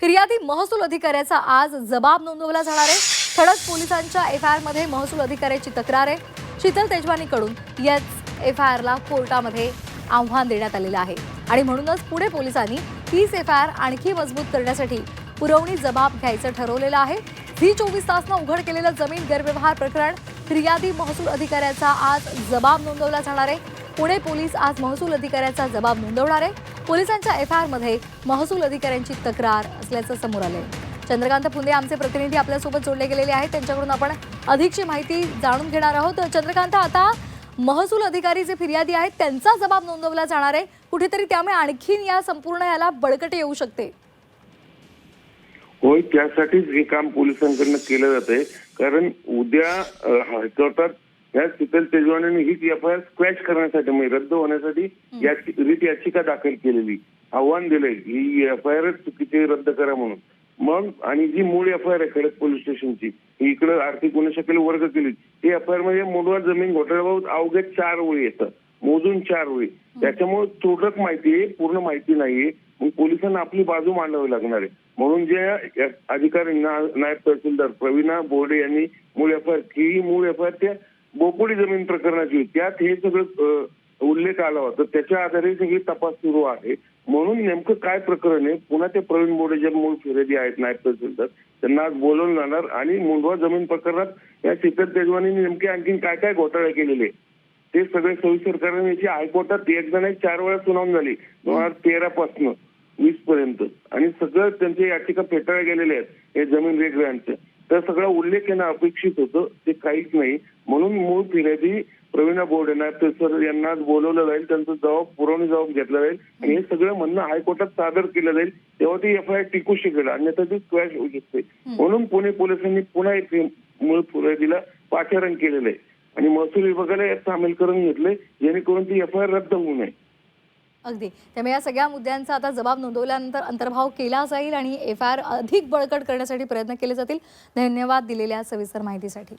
फिर्यादी महसूल अधिकाऱ्याचा आज जबाब नोंदवला जाणार आहे. खडक पोलिसांच्या एफ आय आरमध्ये महसूल अधिकाऱ्याची तक्रार आहे. शीतल तेजवानीकडून याच एफ आय आरला कोर्टामध्ये आव्हान देण्यात आलेलं आहे. आणि म्हणूनच पुणे पोलिसांनी तीच एफ आय आर आणखी मजबूत करण्यासाठी पुरवणी जबाब घ्यायचं ठरवलेलं आहे. झी चोवीस तासनं उघड केलेलं जमीन गैरव्यवहार प्रकरण फिर्यादी महसूल अधिकाऱ्याचा आज जबाब नोंदवला जाणार आहे. पुणे पोलीस आज महसूल अधिकाऱ्याचा जबाब नोंदवणार आहे. पोलिसांच्या एफ आय आरमध्ये महसूल अधिकाऱ्यांची तक्रार असल्याचं समोर आलंय. चंद्रकांत फुंदे आमचे प्रतिनिधी आपल्यासोबत जोडले गेलेले आहेत. त्यांच्याकडून आपण अधिकची माहिती जाणून घेणार आहोत. चंद्रकांत आता महसूल अधिकारी जे फिर्यादी आहेत त्यांचा जबाब नोंदवला जाणार आहे. कुठेतरी त्यामुळे आणखीन या संपूर्ण याला बळकट येऊ शकते. होय त्यासाठीच हे काम पोलिसांकडनं केलं जात आहे कारण उद्या हायकोर्टात या शीतल तेजवानीने ही एफ आय आर स्क्वॅच करण्यासाठी म्हणजे रद्द होण्यासाठी याची रीत याचिका दाखल केलेली. आव्हान दिलंय. ही एफ आय आर चुकीची रद्द करा म्हणून. मग आणि जी मूळ एफ आय आर आहे खडक पोलीस स्टेशनची ही इकडे आर्थिक गुन्हे शाखेला वर्ग केली. ती एफ आय आरमध्ये मोडवा जमीन घोटाळ्याबाबत अवघ्या चार ओळी येतं मोजून चार ओळी. त्याच्यामुळे तुरळक माहिती आहे पूर्ण माहिती नाहीये. मग पोलिसांना आपली बाजू मांडावी लागणार आहे. म्हणून जे अधिकारी नायब तहसीलदार प्रवीणा बोर्डे यांनी मूळ एफ आय आर ही मूळ एफ आय आर त्या बोपोडी जमीन प्रकरणाची होती. त्यात हे सगळं उल्लेख आला होता. त्याच्या आधारे सगळी तपास सुरू आहे. म्हणून नेमकं काय प्रकरण आहे? पुन्हा ते प्रवीण बोडे जे मूळ फिर्यादी आहेत नायब तहसीलदार त्यांना आज बोलवलं जाणार आणि मुंडवा जमीन प्रकरणात या शीतल तेजवानी नेमके आणखीन काय काय घोटाळे केलेले ते सगळे सविस्तर कारण याची हायकोर्टात एक जण चार वेळा सुनावणी झाली. दोन हजार तेरा पासून वीस पर्यंत आणि सगळं त्यांच्या याचिका फेटाळल्या गेलेल्या आहेत. हे जमीन वेगळ्यांचं. तर सगळा उल्लेख येणं अपेक्षित होतं ते काहीच नाही. म्हणून मूळ फिर्यादी प्रवीणा बोर्डे सर यांना बोलवलं जाईल त्यांचा जबाब पुरवणी जबाब घेतला जाईल. आणि हे सगळं म्हणणं हायकोर्टात सादर केलं जाईल तेव्हा ती एफ आय आर टिकू शकेल अन्यथा ती स्क्वॅश होऊ शकते. म्हणून पुणे पोलिसांनी पुन्हा एक मूळ फिर्यादीला पाचारण केलेलं आहे. आणि महसूल विभागाला यात सामील करून घेतले जेणेकरून ती एफ आय आर रद्द होऊ नये. अगदी. त्यामुळे या सगळ्या मुद्द्यांचा आता जबाब नोंदवल्यानंतर अंतर्भाव केला जाईल आणि एफ आय आर अधिक बळकट करण्यासाठी प्रयत्न केले जातील. धन्यवाद दिलेल्या सविस्तर माहितीसाठी.